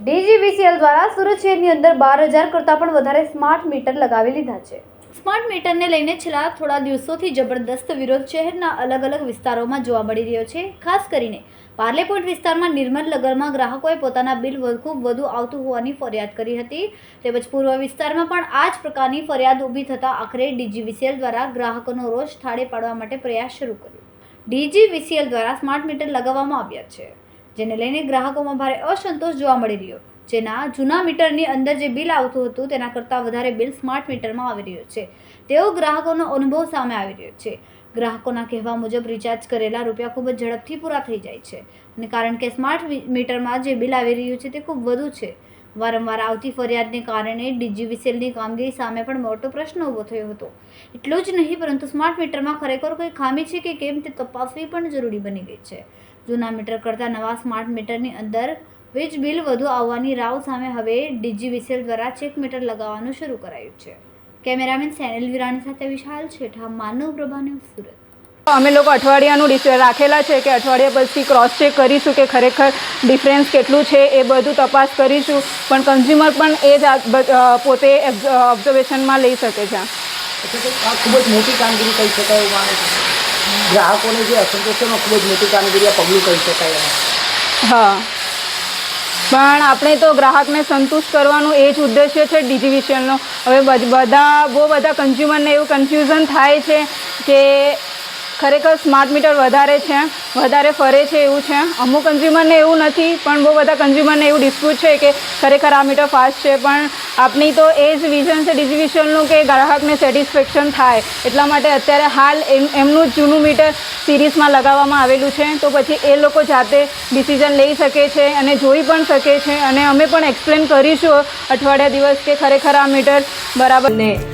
DGVCL દ્વારા સુરત શહેરની અંદર બાર હજાર કરતાં પણ વધારે સ્માર્ટ મીટર લગાવી લીધા છે. સ્માર્ટ મીટરને લઈને છેલ્લા થોડા દિવસોથી જબરદસ્ત વિરોધ શહેરના અલગ અલગ વિસ્તારોમાં જોવા મળી રહ્યો છે. ખાસ કરીને પાર્લે પોઈન્ટ વિસ્તારમાં નિર્મલ નગરમાં ગ્રાહકોએ પોતાના બિલ ખૂબ વધુ આવતું હોવાની ફરિયાદ કરી હતી. તેમજ પૂર્વ વિસ્તારમાં પણ આ જ પ્રકારની ફરિયાદ ઊભી થતાં આખરે ડીજીવીસીએલ દ્વારા ગ્રાહકોનો રોષ ઠાળે પાડવા માટે પ્રયાસ શરૂ કર્યો. ડીજીવીસીએલ દ્વારા સ્માર્ટ મીટર લગાવવામાં આવ્યા છે, જેને લઈને ગ્રાહકોમાં ભારે અસંતોષ જોવા મળી રહ્યો. જેના જૂના મીટરની અંદર જે બિલ આવતું હતું, તેના કરતાં વધારે બિલ સ્માર્ટ મીટરમાં આવી રહ્યું છે. તેવો ગ્રાહકોનો અનુભવ સામે આવી રહ્યો છે. ગ્રાહકોના કહેવા મુજબ રિચાર્જ કરેલા રૂપિયા ખૂબ જ ઝડપથી પૂરા થઈ જાય છે. અને કારણ કે સ્માર્ટ મીટરમાં જે બિલ આવી રહ્યું છે, તે ખૂબ વધુ છે. વારંવાર આવતી ફરિયાદને કારણે ડીજીવીસીએલની કામગીરી સામે પણ મોટો પ્રશ્ન ઊભો થયો હતો. એટલું જ નહીં, પરંતુ સ્માર્ટ મીટરમાં ખરેખર કોઈ ખામી છે કે કેમ તે તપાસવી પણ જરૂરી બની ગઈ છે. જૂના મીટર કરતાં નવા સ્માર્ટ મીટરની અંદર વીજ બિલ વધુ આવવાની રાવ સામે હવે ડીજીવીસીએલ દ્વારા ચેક મીટર લગાવવાનું શરૂ કરાયું છે. કેમેરામેન સેનિલ વિરાણી સાથે વિશાલ છેઠા માનવ પ્રભા ન્યૂઝ સુરત. અમે લોકો અઠવાડિયાનું રાખેલા છે કે અઠવાડિયા પછી ક્રોસ ચેક કરીશું કે ખરેખર ડિફરન્સ કેટલું છે એ બધું તપાસ કરીશું પણ કન્ઝ્યુમર પણ એ જ પોતે ઓબ્ઝર્વેશનમાં લઈ શકે છે. ખૂબ જ મોટી કામગીરી કહી શકાય એવું માને છે. ગ્રાહકોને જે અસંતોષ છે ખૂબ જ મોટી કામગીરી આ પગલું કહી શકાય હા. પણ આપણે તો ગ્રાહકને સંતુષ્ટ કરવાનું એ જ ઉદ્દેશ્ય છે ડિજિવિશનનો હવે બધા બહુ બધા કન્ઝ્યુમરને એવું કન્ફ્યુઝન થાય છે કે ખરેખર સ્માર્ટ મીટર વધારે છે, વધારે ફરે છે એવું છે. અમુક કન્ઝ્યુમરને એવું નથી, પણ બહુ બધા કન્ઝ્યુમરને એવું ડિસ્પ્યુટ છે કે ખરેખર આ મીટર ફાસ્ટ છે, પણ આપણી તો એ જ વિઝન છે ડિઝિવિઝનનું કે ગ્રાહકને સેટિસ્ફેક્શન થાય. એટલા માટે અત્યારે હાલ એમ, એમનું જૂનું મીટર સિરીઝમાં લગાવવામાં આવેલું છે. તો પછી એ લોકો જાતે ડિસિઝન લઈ શકે છે અને જોઈ પણ શકે છે. અને અમે પણ એક્સપ્લેન કરીશું અઠવાડિયા દિવસ કે ખરેખર આ મીટર બરાબર અને